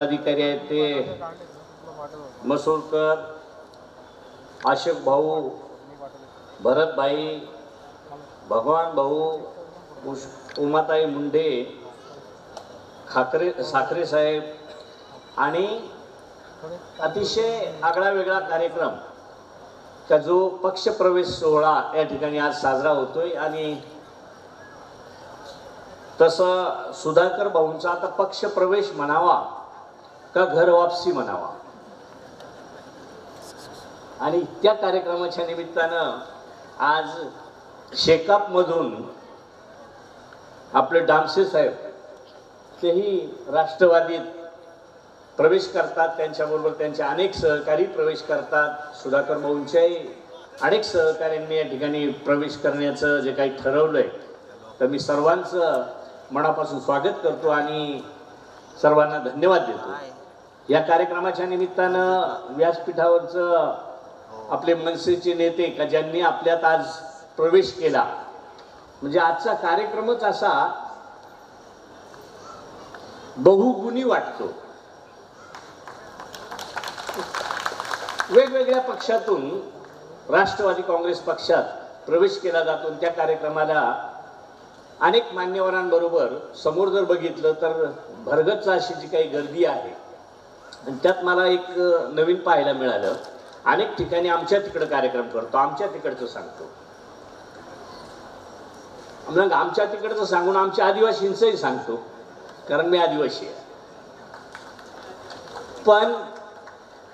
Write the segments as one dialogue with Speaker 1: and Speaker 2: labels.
Speaker 1: अधिकारी आहेत ते. मसूरकर अशोक भाऊ भरतभाई भगवान भाऊ उमाताई मुंडे खाकरे साखरे साहेब आणि अतिशय आगळा वेगळा कार्यक्रम का जो पक्षप्रवेश सोहळा या ठिकाणी आज साजरा होतोय आणि तसं सुधाकर भाऊंचा आता पक्षप्रवेश म्हणावा का घर वापसी म्हणावा? आणि त्या कार्यक्रमाच्या निमित्तानं आज शेकापमधून आपले डामसे साहेब तेही राष्ट्रवादीत प्रवेश करतात. त्यांच्याबरोबर त्यांचे अनेक सहकारी प्रवेश करतात. सुधाकर भाऊंच्याही अनेक सहकाऱ्यांनी या ठिकाणी प्रवेश करण्याचं जे काही ठरवलंय तर मी सर्वांचं मनापासून स्वागत करतो आणि सर्वांना धन्यवाद देतो. या कार्यक्रमाच्या निमित्तानं व्यासपीठावरचं आपले मनसेचे नेते का ज्यांनी आपल्यात आज प्रवेश केला म्हणजे आजचा कार्यक्रमच असा बहुगुणी वाटतो. वेगवेगळ्या पक्षातून राष्ट्रवादी काँग्रेस पक्षात प्रवेश केला जातो त्या कार्यक्रमाला अनेक मान्यवरांबरोबर समोर जर बघितलं तर भरगच्च अशी जी काही गर्दी आहे आणि त्यात मला एक नवीन पाहायला मिळालं. अनेक ठिकाणी आमच्या तिकडं कार्यक्रम करतो आमच्या तिकडचं सांगतो. मग आमच्या तिकडचं सांगून आमच्या आदिवासींचंही सांगतो कारण मी आदिवासी आहे. पण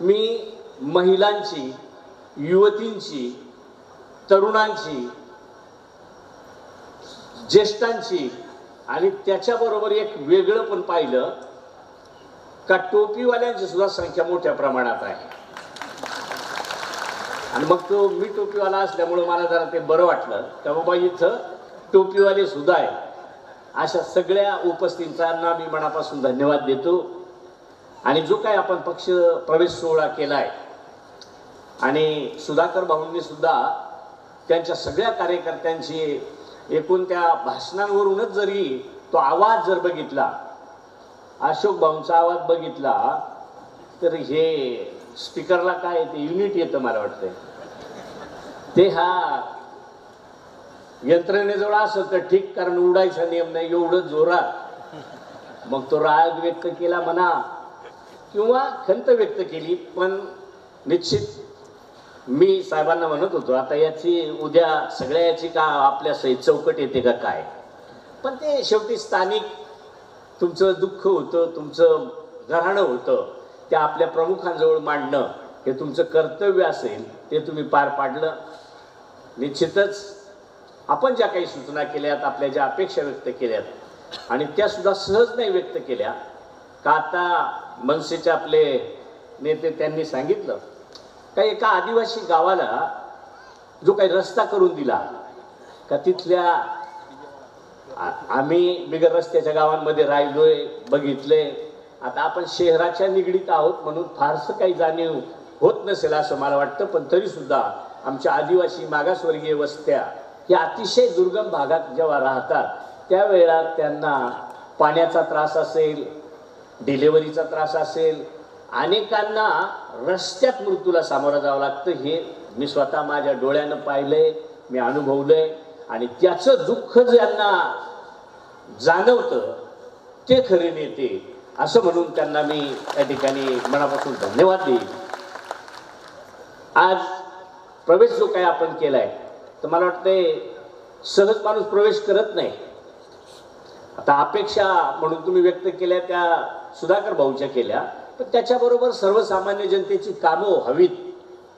Speaker 1: मी महिलांची युवतींची तरुणांची ज्येष्ठांची आणि त्याच्याबरोबर एक वेगळं पण पाहिलं का टोपीवाल्यांची सुद्धा संख्या मोठ्या प्रमाणात आहे. आणि मग तो मी टोपीवाला असल्यामुळं मला जरा ते बरं वाटलं का बाबा इथं टोपीवाले सुद्धा आहे अशा सगळ्या उपस्थितांना मी मनापासून धन्यवाद देतो. आणि जो काय आपण पक्ष प्रवेश सोहळा केला आहे आणि सुधाकर भाऊंनी सुद्धा त्यांच्या सगळ्या कार्यकर्त्यांची एकूण त्या भाषणांवरूनच जरी तो आवाज जर बघितला अशोक भाऊंचा आवाज बघितला तर हे स्पीकरला काय येते? युनिट येतं मला वाटतंय. ते हा यंत्रणेजवळ असेल तर ठीक कारण उडायचा नियम नाही एवढं जोरात. मग तो राग व्यक्त केला म्हणा किंवा खंत व्यक्त केली पण निश्चित मी साहेबांना म्हणत होतो आता याची उद्या सगळ्या याची का आपल्या सहित चौकट येते का काय? पण ते शेवटी स्थानिक तुमचं दुःख होतं तुमचं घराणं होतं ते आपल्या प्रमुखांजवळ मांडणं हे तुमचं कर्तव्य असेल ते तुम्ही पार पाडलं. निश्चितच आपण ज्या काही सूचना केल्यात आपल्या ज्या अपेक्षा व्यक्त केल्यात आणि त्या सुद्धा सहज नाही व्यक्त केल्या का आता मनसेचे आपले नेते त्यांनी सांगितलं का एका आदिवासी गावाला जो काही रस्ता करून दिला का तिथल्या आम्ही बिगर रस्त्याच्या गावांमध्ये राहिलोय बघितले आता आपण शहराच्या निगडीत आहोत म्हणून फारसं काही जाणीव होत नसेल असं मला वाटतं पण तरी सुद्धा आमच्या आदिवासी मागासवर्गीय वस्त्या या अतिशय दुर्गम भागात जेव्हा राहतात त्यावेळेला त्यांना पाण्याचा त्रास असेल डिलेवरीचा त्रास असेल अनेकांना रस्त्यात मृत्यूला सामोरं जावं लागतं हे मी स्वतः माझ्या डोळ्यानं पाहिलंय मी अनुभवलंय. आणि त्याचं दुःख ज्यांना जाणवतं ते खरे नेते. असं म्हणून त्यांना मी या ठिकाणी मनापासून धन्यवाद देईन. आज प्रवेश जो काही आपण केलाय तर मला वाटतंय सहज माणूस प्रवेश करत नाही. आता अपेक्षा म्हणून तुम्ही व्यक्त केल्या त्या सुधाकर भाऊच्या केल्या पण त्याच्याबरोबर सर्वसामान्य जनतेची कामं हवीत.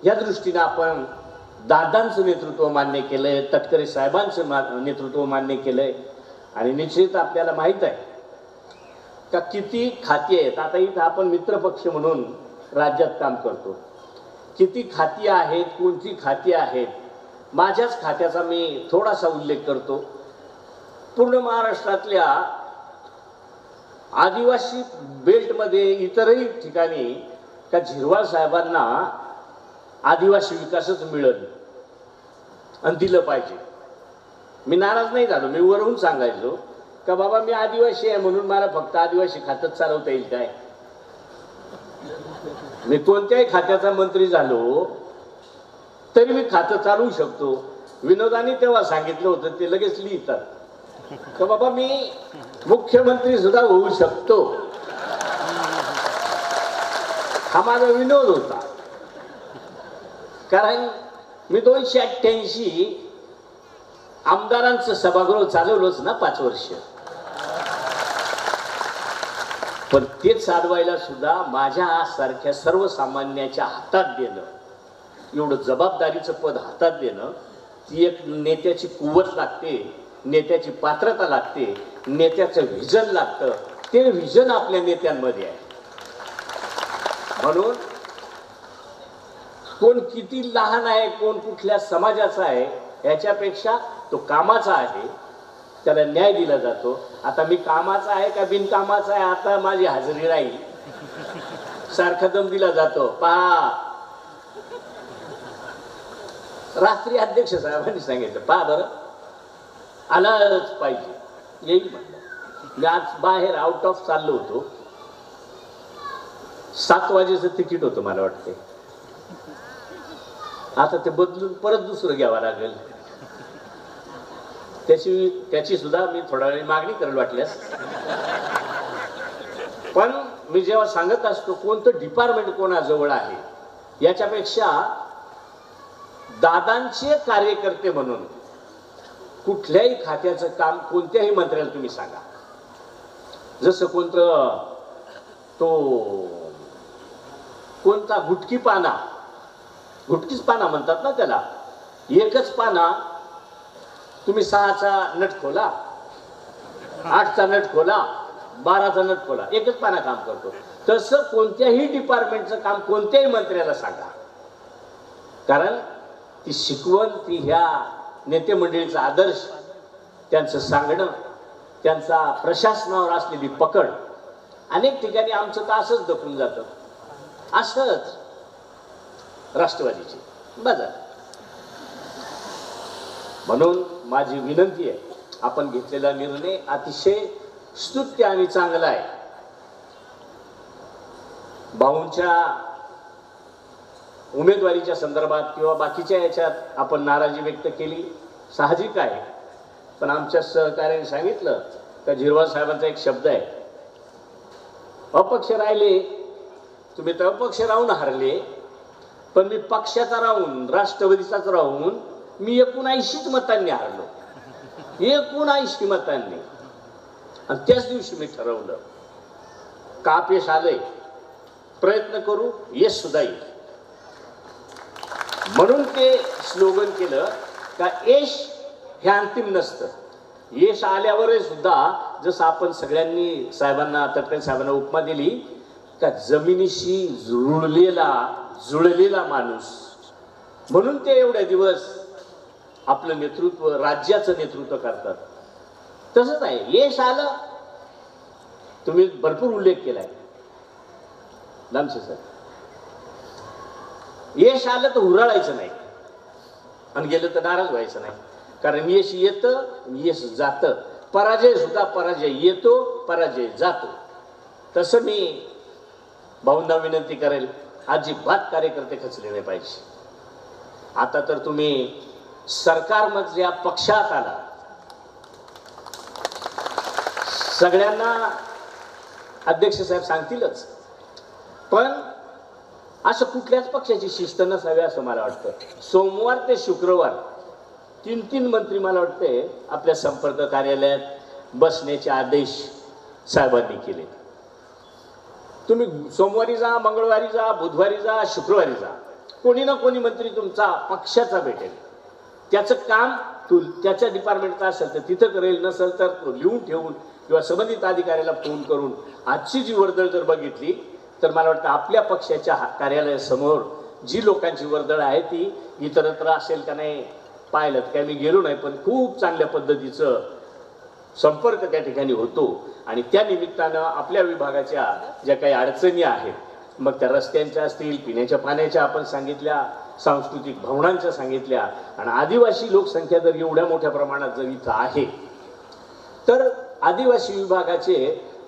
Speaker 1: या दृष्टीनं आपण दादांचं नेतृत्व मान्य केलंय तटकरे साहेबांचं मा नेतृत्व मान्य केलंय. आणि निश्चित आपल्याला माहीत आहे का किती खाती आहेत. आता इथं आपण मित्रपक्ष म्हणून राज्यात काम करतो. किती खाती आहेत कोणती खाती आहेत माझ्याच खात्याचा मी थोडासा उल्लेख करतो. पूर्ण महाराष्ट्रातल्या आदिवासी बेल्टमध्ये इतरही ठिकाणी का झिरवाळ साहेबांना आदिवासी विकासच मिळेल. आणि दिलं पाहिजे. मी नाराज नाही झालो मी वरून सांगायचो का बाबा मी आदिवासी आहे म्हणून मला फक्त आदिवासी खातच चालवता येईल काय? मी कोणत्याही खात्याचा मंत्री झालो तरी मी खातं चालवू शकतो. विनोदाने तेव्हा सांगितलं होतं ते लगेच लिहितात. तर बाबा मी मुख्यमंत्री सुद्धा होऊ शकतो. हा माझा विनोद होता. कारण मी दोनशे अठ्ठ्याऐंशी आमदारांचं सभागृह चालवलंच ना पाच वर्ष. पण ते चालवायला सुद्धा माझ्या सारख्या सर्वसामान्याच्या हातात देणं एवढं जबाबदारीचं पद हातात देणं ती एक नेत्याची कुवत लागते नेत्याची पात्रता लागते नेत्याचं व्हिजन लागतं ते व्हिजन आपल्या नेत्यांमध्ये आहे. म्हणून कोण किती लहान आहे कोण कुठल्या समाजाचा आहे याच्यापेक्षा तो कामाचा आहे त्याला न्याय दिला जातो. आता मी कामाचा आहे का बिनकामाचा आहे आता माझी हजेरी राहील. सारखा दम दिला जातो. पहा. रात्री अध्यक्ष साहेबांनी सांगितलं पहा बरं. आलाच पाहिजे. येईल म्हटलं मी आज बाहेर आउट ऑफ चाललो होतो. सात वाजेचं तिकीट होतं मला वाटते आता ते बदलून परत दुसरं घ्यावं लागेल. त्याची त्याची सुद्धा मी थोडा वेळ मागणी करेल वाटल्यास. पण मी जेव्हा सांगत असतो कोणतं डिपार्टमेंट कोणाजवळ आहे याच्यापेक्षा दादांचे कार्यकर्ते म्हणून कुठल्याही खात्याचं काम कोणत्याही मंत्र्याला तुम्ही सांगा. जसं कोणतं तो कोणता गुटकी पाना गुटकीच पाना म्हणतात ना त्याला. एकच पाना तुम्ही सहाचा नट खोला आठचा नट खोला बाराचा नट खोला एकच पाना काम करतो. तसं कोणत्याही डिपार्टमेंटचं काम कोणत्याही मंत्र्याला सांगा. कारण ती शिकवण ती ह्या नेते मंडळीचा आदर्श त्यांचं सांगणं त्यांचा प्रशासनावर असलेली पकड अनेक ठिकाणी आमचं तर असंच दखून जातं. असंच. राष्ट्रवादीचे. बाजार म्हणून माझी विनंती आहे आपण घेतलेला निर्णय अतिशय स्तुत्य आणि चांगला आहे. भाऊंच्या उमेदवारीच्या संदर्भात किंवा बाकीच्या याच्यात आपण नाराजी व्यक्त केली. साहजिक आहे. पण आमच्या सहकार्याने सांगितलं का झिरवा साहेबांचा एक शब्द आहे. अपक्ष राहिले तुम्ही तर अपक्ष राहून हारले. पण मी पक्षाचा राहून राष्ट्रवादीचाच राहून मी एकोणऐंशीच मतांनी हारलो. एकोणऐंशी मतांनी. आणि त्याच दिवशी मी ठरवलं का अपयश आलंय? प्रयत्न करू यश सुद्धा येईल. म्हणून ते स्लोगन केलं का यश हे अंतिम नसतं. यश आल्यावरही सुद्धा जसं आपण सगळ्यांनी साहेबांना तटकरे साहेबांना उपमा दिली का जमिनीशी जुळलेला जुळलेला माणूस. म्हणून ते एवढे दिवस आपलं नेतृत्व राज्याचं नेतृत्व करतात. तसंच आहे. यश आलं. तुम्ही भरपूर उल्लेख केलाय. लांबसे सर. यश आलं तर हुराळायचं नाही. आणि गेलं तर नाराज व्हायचं नाही. कारण यश येतं यश जातं. पराजय सुद्धा पराजय येतो पराजय जातो. तसं मी भाऊंना विनंती करेल अजिबात कार्यकर्ते खचले नाही पाहिजे. आता तर तुम्ही सरकारमधल्या पक्षात आला सगळ्यांना अध्यक्ष साहेब सांगतीलच. पण असं कुठल्याच पक्षाची शिस्त नसावी असं मला वाटतं. सोमवार ते शुक्रवार तीन तीन मंत्री मला वाटते आपल्या संपर्क कार्यालयात बसण्याचे आदेश साहेबांनी केले तुम्ही सोमवारी जा मंगळवारी जा बुधवारी जा शुक्रवारी जा. कोणी ना कोणी मंत्री तुमचा पक्षाचा भेटेल. त्याचं काम तू त्याच्या डिपार्टमेंटचं असेल तर तिथं करेल नसेल तर तो लिहून ठेवून किंवा संबंधित अधिकाऱ्याला फोन करून आजची जी वर्दळ जर बघितली तर मला वाटतं आपल्या पक्षाच्या हा- कार्यालयासमोर जी लोकांची वर्दळ आहे ती इतरत्र असेल का नाही पाहिलं काय मी गेलो नाही पण खूप चांगल्या पद्धतीचं संपर्क त्या ठिकाणी होतो आणि त्या निमित्तानं आपल्या विभागाच्या ज्या काही अडचणी आहेत मग त्या रस्त्यांच्या असतील पिण्याच्या पाण्याच्या आपण सांगितल्या सांस्कृतिक भवनांच्या सांगितल्या आणि आदिवासी लोकसंख्या जर एवढ्या मोठ्या प्रमाणात जर इथं आहे तर आदिवासी विभागाचे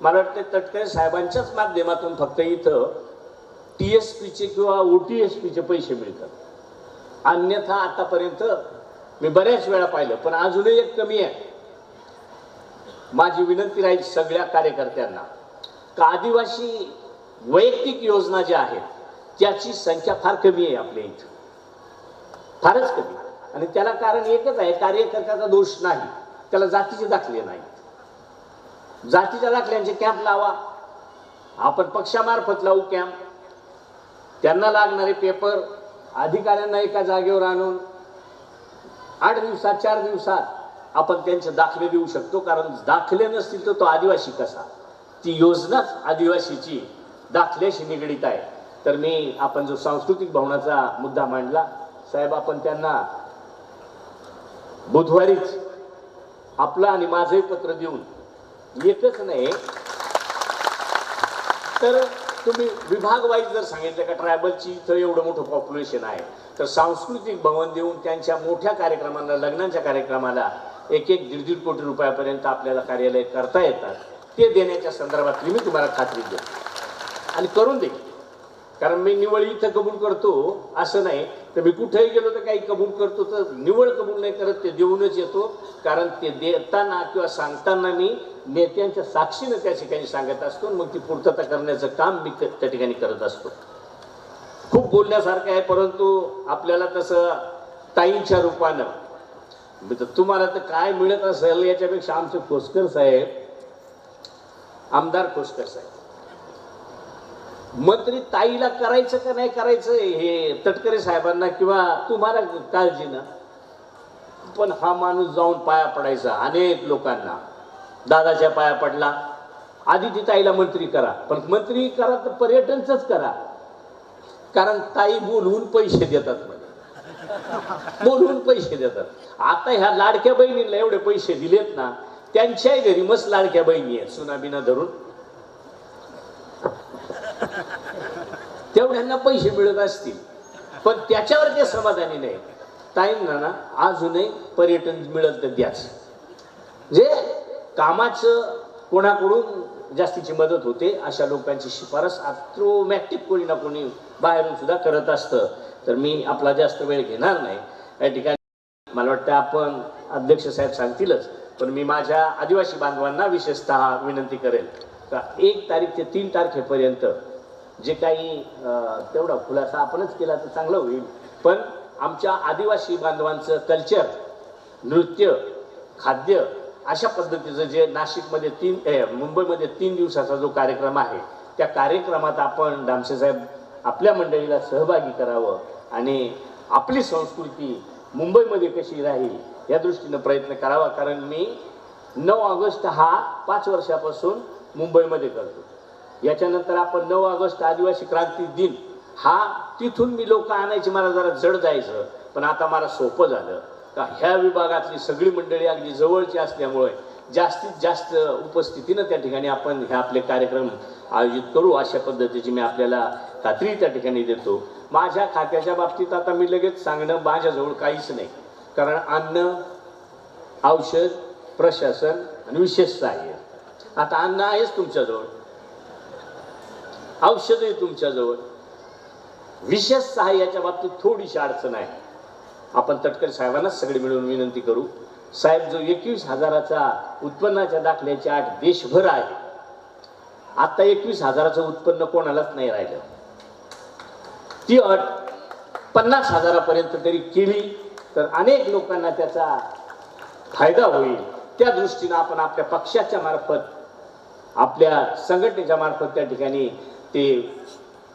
Speaker 1: मला वाटते तटकरे साहेबांच्याच माध्यमातून फक्त इथं टी एस पीचे किंवा ओ टी एस पीचे पैसे मिळतात. अन्यथा आतापर्यंत मी बऱ्याच वेळा पाहिलं पण अजूनही एक कमी आहे. माझी विनंती राहील सगळ्या कार्यकर्त्यांना का आदिवासी वैयक्तिक योजना ज्या आहेत त्याची संख्या फार कमी आहे आपल्या इथं. फारच कमी. आणि त्याला कारण एकच आहे कार्यकर्त्याचा दोष नाही त्याला जातीचे दाखले नाहीत. जातीच्या दाखल्यांचे कॅम्प लावा. आपण पक्षामार्फत लावू कॅम्प त्यांना लागणारे पेपर अधिकाऱ्यांना एका जागेवर आणून आठ दिवसात चार दिवसात आपण त्यांचे दाखले देऊ शकतो कारण दाखले नसतील तर तो आदिवासी कसा? ती योजनाच आदिवासीची दाखल्याशी निगडीत आहे. तर मी आपण जो सांस्कृतिक भवनाचा मुद्दा मांडला साहेब आपण त्यांना बुधवारीच आपलं आणि माझंही पत्र देऊन एकच नाही तर तुम्ही विभाग वाईज जर सांगितलं का ट्रायबलची इथं एवढं मोठं पॉप्युलेशन आहे तर सांस्कृतिक भवन देऊन त्यांच्या मोठ्या कार्यक्रमांना लग्नाच्या कार्यक्रमाला एक एक दीड दीड कोटी रुपयापर्यंत आपल्याला कार्यालय करता येतात. ते देण्याच्या संदर्भातली मी तुम्हाला खात्री देतो. आणि करून दे कारण मी निवळ इथं कबूल करतो असं नाही. तर मी कुठेही गेलो तर काही कबूल करतो तर निवळ कबूल नाही करत ते देऊनच येतो. कारण ते देताना किंवा सांगताना मी नेत्यांच्या साक्षीनं त्या ठिकाणी सांगत असतो आणि मग ती पूर्तता करण्याचं काम मी त्या ठिकाणी करत असतो. खूप बोलण्यासारखं आहे परंतु आपल्याला तसं ताईंच्या रूपानं तर तुम्हाला तर काय मिळत असेल याच्यापेक्षा आमचे खोसकर साहेब आमदार खोसकर साहेब. मंत्री ताईला करायचं का नाही करायचं हे तटकरे साहेबांना किंवा तुम्हाला काळजी ना पण हा माणूस जाऊन पाया पडायचा अनेक लोकांना. दादाच्या पाया पडला. आधी ती ताईला मंत्री करा. पण मंत्री करा तर पर्यटनच करा. कारण ताई बोलवून पैसे देतात बोलवून पैसे देतात. आता ह्या लाडक्या बहिणीला एवढे पैसे दिलेत ना त्यांच्याही घरी मस्त लाडक्या बहिणी आहेत सुनाबिना धरून. तेवढ्यांना पैसे मिळत असतील. पण त्याच्यावर ते समाधानी नाही. ताईंना ना अजूनही पर्यटन मिळत तर द्याच. जे कामाचं कोणाकडून जास्तीची मदत होते. अशा लोकांची शिफारस ऑटोमॅटिक कोणी ना कोणी बाहेरून सुद्धा करत असतं. तर मी आपला जास्त वेळ घेणार नाही. या ठिकाणी मला वाटतं आपण अध्यक्ष साहेब सांगतीलच पण मी माझ्या आदिवासी बांधवांना विशेषतः विनंती करेल का एक तारीख ते तीन तारखेपर्यंत जे काही तेवढा खुलासा आपणच केला तर चांगलं होईल. पण आमच्या आदिवासी बांधवांचं कल्चर नृत्य खाद्य अशा पद्धतीचं जे नाशिकमध्ये तीन मुंबईमध्ये तीन दिवसाचा जो कार्यक्रम आहे त्या कार्यक्रमात आपण दामसे साहेब आपल्या मंडळीला सहभागी करावं आणि आपली संस्कृती मुंबईमध्ये कशी राहील या दृष्टीनं प्रयत्न करावा कारण मी नऊ ऑगस्ट हा पाच वर्षापासून मुंबईमध्ये करतो. याच्यानंतर आपण नऊ ऑगस्ट आदिवासी क्रांती दिन हा तिथून मी लोक आणायची मला जरा जड जायचं पण आता मला सोपं झालं. का ह्या विभागातली सगळी मंडळी अगदी जवळची असल्यामुळे जास्तीत जास्त उपस्थितीनं त्या ठिकाणी आपण हे आपले कार्यक्रम आयोजित करू अशा पद्धतीची मी आपल्याला खात्री त्या ठिकाणी देतो. माझ्या खात्याच्या बाबतीत आता मी लगेच सांगणं माझ्याजवळ काहीच नाही. कारण अन्न औषध प्रशासन आणि विशेष सहाय्य. आता अन्न आहेच तुमच्याजवळ. औषधही तुमच्याजवळ. विशेष सहाय्याच्या बाबतीत थोडीशी अडचण आहे. आपण तटकरे साहेबांनाच सगळे मिळून विनंती करू. साहेब जो एकवीस हजाराचा उत्पन्नाच्या दाखल्याची आठ देशभर आहे आता एकवीस हजाराचं उत्पन्न कोणालाच नाही राहिलं. ती अट पन्नास हजारापर्यंत तरी केली तर अनेक लोकांना त्याचा फायदा होईल. त्या दृष्टीनं आपण आपल्या पक्षाच्या मार्फत आपल्या संघटनेच्या मार्फत त्या ठिकाणी ते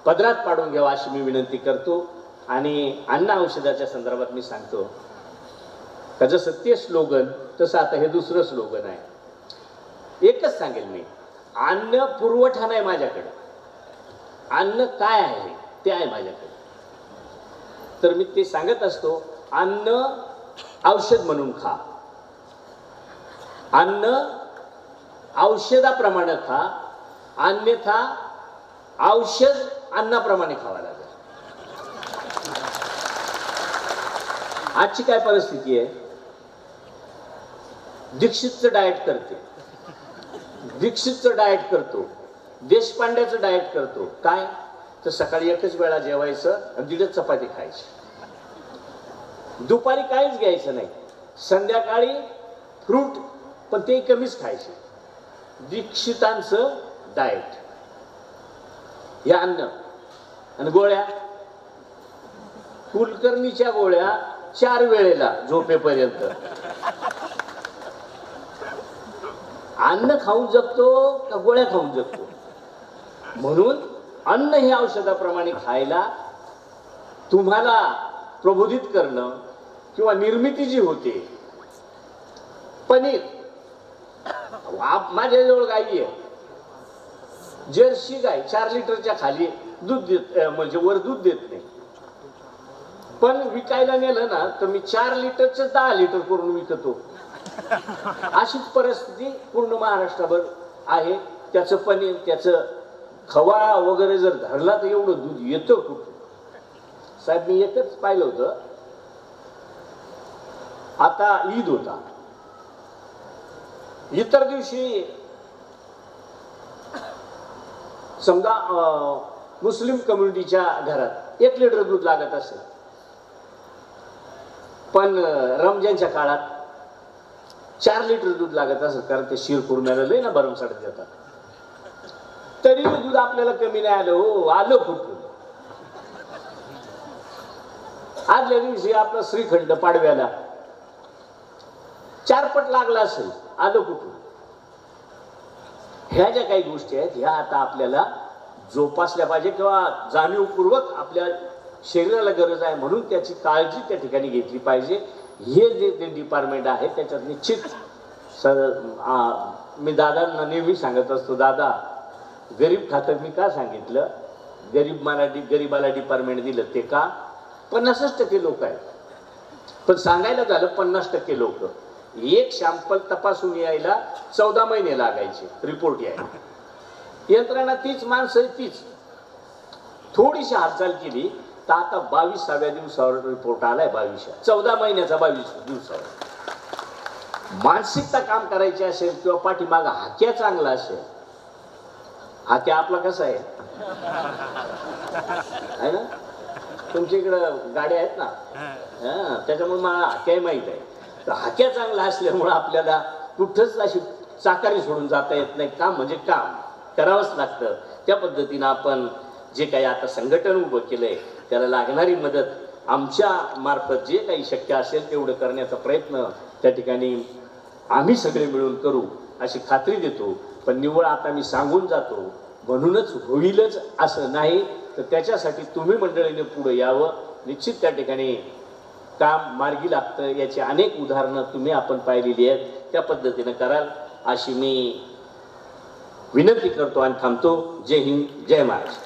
Speaker 1: पदरात पाडून घ्यावं अशी मी विनंती करतो. आणि अन्न औषधाच्या संदर्भात मी सांगतो त्याचं सत्य स्लोगन तसं आता हे दुसरं स्लोगन आहे. एकच सांगेल मी अन्न पुरवठा नाही माझ्याकडे. अन्न काय आहे ते आहे माझ्याकडे. तर मी ते सांगत असतो अन्न औषध म्हणून खा. अन्न औषधाप्रमाणे खा अन्यथा औषध अन्नाप्रमाणे खावा लागेल. आजची काय परिस्थिती आहे? दीक्षितचं डाएट करते. दीक्षितचं डाएट करतो. देशपांड्याचं डाएट करतो. काय? तर सकाळी एकच वेळा जेवायचं आणि दीडच चपाती खायची. दुपारी काहीच घ्यायचं नाही. संध्याकाळी फ्रूट पण ते कमीच खायचे. दीक्षितांचं डाएट हे अन्न. आणि गोळ्या? कुलकर्णीच्या गोळ्या चार वेळेला झोपेपर्यंत. अन्न खाऊन जगतो का गोळ्या खाऊन जगतो? म्हणून अन्न हे औषधाप्रमाणे खायला तुम्हाला प्रबोधित करणं किंवा निर्मिती जी होते पनीर. माझ्याजवळ गाई आहे. जर्सी गाय चार लिटरच्या खाली दूध देत म्हणजे वर दूध देत नाही. पण विकायला नेलं ना तर मी चार लिटरचे दहा लिटर करून विकतो. अशीच परिस्थिती पूर्ण महाराष्ट्राभर आहे. त्याचं पनीर त्याचं खवा वगैरे जर धरला तर एवढं दूध येतं कुठं? साहेब मी एकच पाहिलं होतं. आता ईद होता. इतर दिवशी समजा मुस्लिम कम्युनिटीच्या घरात एक लिटर दूध लागत असेल. पण रमजानच्या काळात चार लिटर दूध लागत असेल कारण ते शिर कुर्म्याला लय ना भरमसाठ देतात तरी दूध आपल्याला कमी नाही आलं हो आलं कुठून आदल्या दिवशी आपला श्रीखंड पाडव्याला चारपट लागला असेल आलं कुठून? ह्या ज्या काही गोष्टी आहेत ह्या आता आपल्याला जोपासल्या पाहिजे किंवा जाणीवपूर्वक आपल्या शरीराला गरज आहे म्हणून त्याची काळजी त्या ठिकाणी घेतली पाहिजे. हे जे ते डिपार्टमेंट आहे त्याच्यात निश्चित सर मी दादांना नेहमी सांगत असतो दादा गरीब खातं मी का सांगितलं? गरीब मला डि गरीबाला डिपार्टमेंट दिलं ते का? पन्नासच टक्के लोक आहेत. पण सांगायला झालं पन्नास टक्के लोक. एक सॅम्पल तपासून यायला चौदा महिने लागायचे रिपोर्ट यायला. यंत्रणा तीच माणसं तीच. थोडीशी हालचाल केली तर आता बावीसाव्या दिवसावर रिपोर्ट आलाय बावीस चौदा महिन्याचा बावीस दिवसावर. मानसिकता काम करायची असेल किंवा पाठीमाग हाक्या चांगला असेल हाक्या आपला कसा आहे? ना? तुमच्या इकडं गाड्या आहेत ना? त्याच्यामुळे मला हाक्याही माहीत आहे. तर हाक्या चांगला असल्यामुळं आपल्याला कुठंच अशी चाकारी सोडून जाता येत नाही. काम म्हणजे काम. करावंच लागतं. त्या पद्धतीनं आपण जे काही आता संघटन उभं केलंय त्याला लागणारी मदत आमच्या मार्फत जे काही शक्य असेल तेवढं करण्याचा प्रयत्न त्या ठिकाणी आम्ही सगळे मिळून करू अशी खात्री देतो. पण निव्वळ आता मी सांगून जातो म्हणूनच होईलच असं नाही तर त्याच्यासाठी तुम्ही मंडळीने पुढे यावं. निश्चित त्या ठिकाणी काम मार्गी लागतं. याची अनेक उदाहरणं तुम्ही आपण पाहिलेली आहेत. त्या पद्धतीनं कराल अशी मी विनंती करतो आणि थांबतो. जय हिंद जय महाराष्ट्र.